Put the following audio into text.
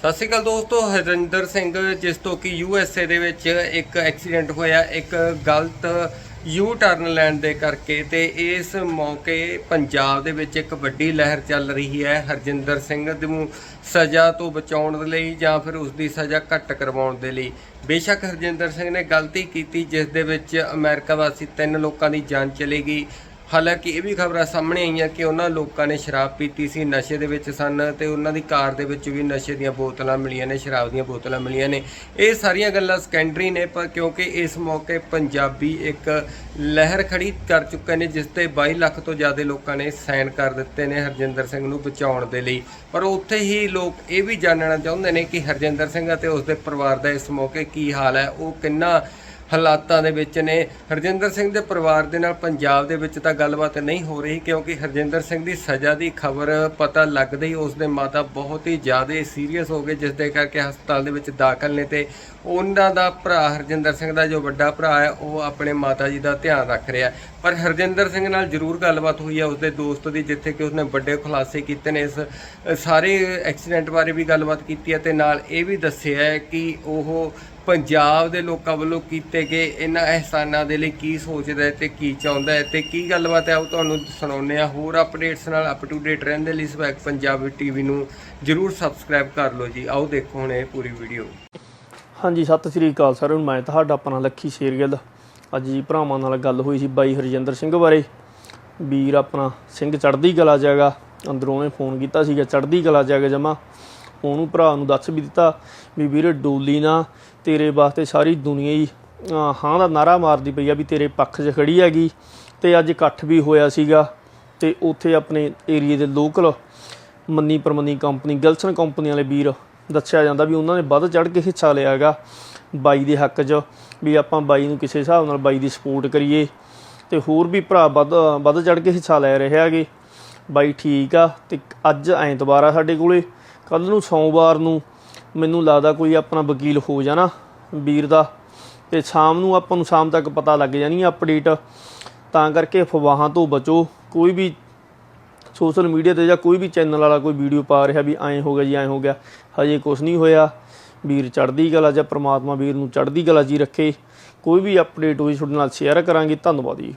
ਸਤਿ ਸ਼੍ਰੀ ਅਕਾਲ ਦੋਸਤੋ ਹਰਿੰਦਰ ਸਿੰਘ ਜਿਸ ਤੋਂ ਕਿ ਯੂ ਐਸ ਏ ਦੇ ਵਿੱਚ ਇੱਕ ਐਕਸੀਡੈਂਟ ਹੋਇਆ, ਇੱਕ ਗਲਤ ਯੂ ਟਰਨ ਲੈਣ ਦੇ ਕਰਕੇ ਤੇ ਇਸ ਮੌਕੇ ਪੰਜਾਬ ਦੇ ਵਿੱਚ ਇੱਕ ਵੱਡੀ ਲਹਿਰ ਚੱਲ ਰਹੀ ਹੈ। ਹਰਜਿੰਦਰ ਸਿੰਘ ਨੂੰ ਸਜ਼ਾ ਤੋਂ ਬਚਾਉਣ ਦੇ ਲਈ ਜਾਂ ਫਿਰ ਉਸ ਦੀ ਸਜ਼ਾ ਘੱਟ ਕਰਵਾਉਣ ਦੇ ਲਈ। ਬੇਸ਼ੱਕ ਹਰਜਿੰਦਰ ਸਿੰਘ ਨੇ ਗਲਤੀ ਕੀਤੀ, ਜਿਸ ਦੇ ਵਿੱਚ ਅਮਰੀਕਾ ਵਾਸੀ ਤਿੰਨ ਲੋਕਾਂ ਦੀ ਜਾਨ ਚਲੀ ਗਈ। ਹਾਲਾਂਕਿ ਇਹ ਵੀ ਖਬਰਾਂ ਸਾਹਮਣੇ ਆਈਆਂ ਕਿ ਉਹਨਾਂ ਲੋਕਾਂ ਨੇ ਸ਼ਰਾਬ ਪੀਤੀ ਸੀ, ਨਸ਼ੇ ਦੇ ਵਿੱਚ ਸਨ ਤੇ ਉਹਨਾਂ ਦੀ ਕਾਰ ਦੇ ਵਿੱਚ ਵੀ ਨਸ਼ੇ ਦੀਆਂ ਬੋਤਲਾਂ ਮਿਲੀਆਂ ਨੇ, ਸ਼ਰਾਬ ਦੀਆਂ ਬੋਤਲਾਂ ਮਿਲੀਆਂ ਨੇ। ਇਹ ਸਾਰੀਆਂ ਗੱਲਾਂ ਸੈਕੰਡਰੀ ਨੇ, ਪਰ ਕਿਉਂਕਿ ਇਸ ਮੌਕੇ ਪੰਜਾਬੀ ਇੱਕ ਲਹਿਰ ਖੜੀ ਕਰ ਚੁੱਕੇ ਨੇ, ਜਿਸ ਤੇ 22 ਲੱਖ ਤੋਂ ਜ਼ਿਆਦਾ ਲੋਕਾਂ ਨੇ ਸਾਈਨ ਕਰ ਦਿੱਤੇ ਨੇ ਹਰਜਿੰਦਰ ਸਿੰਘ ਨੂੰ ਬਚਾਉਣ ਦੇ ਲਈ। ਪਰ ਉੱਥੇ ਹੀ ਲੋਕ ਇਹ ਵੀ ਜਾਣਨਾ ਚਾਹੁੰਦੇ ਨੇ ਕਿ ਹਰਜਿੰਦਰ ਸਿੰਘ ਅਤੇ ਉਸ ਦੇ ਪਰਿਵਾਰ ਦਾ ਇਸ ਮੌਕੇ ਕੀ ਹਾਲ ਹੈ, ਉਹ ਕਿੰਨਾ ਹਾਲਾਤਾਂ ਦੇ ਵਿੱਚ ਨੇ। ਹਰਜਿੰਦਰ ਸਿੰਘ ਦੇ ਪਰਿਵਾਰ ਦੇ ਨਾਲ ਪੰਜਾਬ ਦੇ ਵਿੱਚ ਤਾਂ ਗੱਲਬਾਤ ਨਹੀਂ ਹੋ ਰਹੀ ਕਿਉਂਕਿ ਹਰਜਿੰਦਰ ਸਿੰਘ ਦੀ ਸਜ਼ਾ ਦੀ ਖਬਰ ਪਤਾ ਲੱਗਦੇ ਹੀ ਉਸ ਦੇ ਮਾਤਾ ਬਹੁਤ ਹੀ ਜ਼ਿਆਦਾ ਸੀਰੀਅਸ ਹੋ ਗਏ, ਜਿਸ ਦੇ ਕਰਕੇ ਹਸਪਤਾਲ ਦੇ ਵਿੱਚ ਦਾਖਲ ਨੇ ਤੇ ਉਹਨਾਂ ਦਾ ਭਰਾ ਹਰਜਿੰਦਰ ਸਿੰਘ ਦਾ ਜੋ ਵੱਡਾ ਭਰਾ ਹੈ, ਉਹ ਆਪਣੇ ਮਾਤਾ ਜੀ ਦਾ ਧਿਆਨ ਰੱਖ ਰਿਹਾ ਪਰ ਹਰਜਿੰਦਰ ਸਿੰਘ ਨਾਲ ਜ਼ਰੂਰ ਗੱਲਬਾਤ ਹੋਈ ਹੈ, ਉਸਦੇ ਦੋਸਤ ਦੀ, ਜਿੱਥੇ ਕਿ ਉਸਨੇ ਵੱਡੇ ਖੁਲਾਸੇ ਕੀਤੇ ਨੇ। ਇਸ ਸਾਰੇ ਐਕਸੀਡੈਂਟ ਬਾਰੇ ਵੀ ਗੱਲਬਾਤ ਕੀਤੀ ਹੈ ਤੇ ਨਾਲ ਇਹ ਵੀ ਦੱਸਿਆ ਹੈ ਕਿ ਉਹ ਪੰਜਾਬ ਦੇ ਲੋਕਾਂ ਵੱਲੋਂ ਕੀਤੇ ਗਏ ਇਹਨਾਂ ਅਹਿਸਾਨਾਂ ਦੇ ਲਈ ਕੀ ਸੋਚਦਾ ਹੈ ਤੇ ਕੀ ਚਾਹੁੰਦਾ ਹੈ ਤੇ ਕੀ ਗੱਲਬਾਤ ਹੈ ਉਹ ਤੁਹਾਨੂੰ ਸੁਣਾਉਂਦੇ ਆ ਹੋਰ ਅਪਡੇਟਸ ਨਾਲ ਅਪ ਟੂ ਡੇਟ ਰਹਿਣ ਦੇ ਲਈ ਸਵੈਕ ਪੰਜਾਬੀ ਟੀਵੀ ਨੂੰ ਜਰੂਰ ਸਬਸਕ੍ਰਾਈਬ ਕਰ ਲਓ ਜੀ। ਆਓ ਦੇਖੋ ਹੁਣ ਇਹ ਪੂਰੀ ਵੀਡੀਓ ਹਾਂਜੀ, ਸਤਿ ਸ੍ਰੀ ਅਕਾਲ ਸਾਰਿਆਂ ਨੂੰ। ਮੈਂ ਤੁਹਾਡਾ ਆਪਣਾ ਲੱਖੀ ਸ਼ੇਰਗਿੱਲ। ਅੱਜ ਜੀ ਭਰਾਵਾਂ ਨਾਲ ਗੱਲ ਹੋਈ ਸੀ ਬਾਈ ਹਰਜਿੰਦਰ ਸਿੰਘ ਬਾਰੇ। ਵੀਰ ਆਪਣਾ ਸਿੰਘ ਚੜ੍ਹਦੀ ਕਲਾ ਜਾਗਾ ਅੰਦਰੋਂ ਉਹਨੇ ਫੋਨ ਕੀਤਾ ਸੀਗਾ, ਚੜ੍ਹਦੀ ਕਲਾ ਜਾਗਾ ਜਮਾ। ਉਹਨੂੰ ਭਰਾ ਨੂੰ ਦੱਸ ਵੀ ਦਿੱਤਾ ਵੀ ਵੀਰੇ ਡੋਲੀ ਨਾ ਤੇਰੇ ਵਾਸਤੇ ਸਾਰੀ ਦੁਨੀਆ ਹੀ ਹਾਂ ਦਾ ਨਾਰਾ ਮਾਰਦੀ ਪਈ ਆ ਵੀ ਤੇਰੇ ਪੱਖ 'ਚ ਖੜੀ ਹੈਗੀ ਤੇ ਅੱਜ ਇਕੱਠ ਵੀ ਹੋਇਆ ਸੀਗਾ ਤੇ ਉੱਥੇ ਆਪਣੇ ਏਰੀਏ ਦੇ ਲੋਕਲ ਮੰਨੀ ਪਰਮੰਨੀ ਕੰਪਨੀ ਗਲਸਨ ਕੰਪਨੀ ਵਾਲੇ ਵੀਰ ਦੱਸਿਆ ਜਾਂਦਾ ਵੀ ਉਹਨਾਂ ਨੇ ਵੱਧ ਚੜ ਕੇ ਹਿੱਸਾ ਲਿਆ ਹੈਗਾ ਬਾਈ ਦੇ ਹੱਕ 'ਚ ਵੀ ਆਪਾਂ ਬਾਈ ਨੂੰ ਕਿਸੇ ਹਿਸਾਬ ਨਾਲ ਬਾਈ ਦੀ ਸਪੋਰਟ ਕਰੀਏ ਤੇ ਹੋਰ ਵੀ ਭਰਾ ਵੱਧ ਵੱਧ ਚੜ ਕੇ ਹਿੱਸਾ ਲੈ ਰਹੇ ਹੈਗੇ। ਬਾਈ ਠੀਕ ਆ ਤੇ ਅੱਜ ਐਤਵਾਰ ਆ ਸਾਡੇ ਕੋਲੇ। ਕੱਲ ਨੂੰ ਸੋਮਵਾਰ ਨੂੰ ਮੈਨੂੰ ਲੱਗਦਾ ਕੋਈ ਆਪਣਾ ਵਕੀਲ ਹੋ ਜਾਣਾ ਵੀਰ ਦਾ ਤੇ ਸ਼ਾਮ ਨੂੰ ਆਪਾਂ ਨੂੰ ਸ਼ਾਮ ਤੱਕ ਪਤਾ ਲੱਗ ਜਾਣੀ ਅਪਡੇਟ ਤਾਂ ਕਰਕੇ ਅਫਵਾਹਾਂ ਤੋਂ ਬਚੋ। ਕੋਈ ਵੀ ਸੋਸ਼ਲ ਮੀਡੀਆ ਤੇ ਜਾਂ ਕੋਈ ਵੀ ਚੈਨਲ ਵਾਲਾ ਕੋਈ ਵੀਡੀਓ ਪਾ ਰਿਹਾ ਵੀ ਐਂ ਹੋ ਗਿਆ ਜੀ, ਐਂ ਹੋ ਗਿਆ, ਹਜੇ ਕੁਝ ਨਹੀਂ ਹੋਇਆ। ਵੀਰ ਚੜ੍ਹਦੀ ਕਲਾ ਜਾਂ ਪ੍ਰਮਾਤਮਾ ਵੀਰ ਨੂੰ ਚੜ੍ਹਦੀ ਕਲਾ ਜੀ ਰੱਖੇ। ਕੋਈ ਵੀ ਅਪਡੇਟ ਹੋਈ ਤੁਹਾਡੇ ਨਾਲ ਸ਼ੇਅਰ ਕਰਾਂਗੇ। ਧੰਨਵਾਦ ਜੀ।